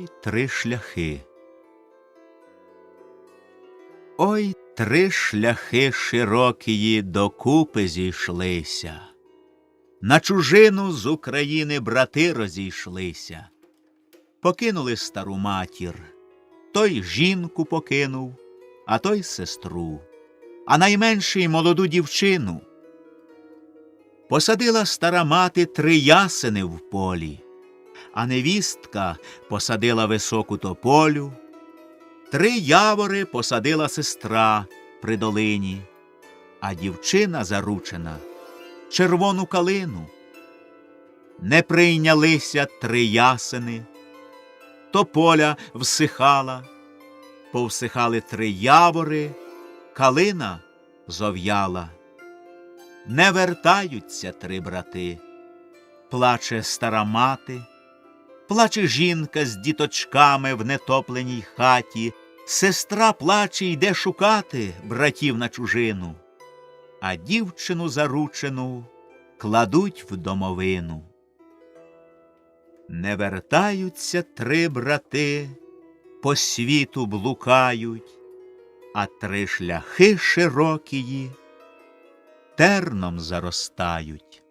Ой, три шляхи. Ой, три шляхи широкії докупи зійшлися. На чужину з України брати розійшлися. Покинули стару матір. Той жінку покинув, а той сестру, а найменший молоду дівчину. Посадила стара мати три ясени в полі, а невістка посадила високу тополю. Три явори посадила сестра при долині, а дівчина заручена червону калину. Не прийнялися три ясени, тополя всихала, повсихали три явори, калина зов'яла. Не вертаються три брати, плаче стара мати, плаче жінка з діточками в нетопленій хаті, сестра плаче йде шукати братів на чужину, а дівчину заручену кладуть в домовину. Не вертаються три брати, по світу блукають, а три шляхи широкії терном заростають.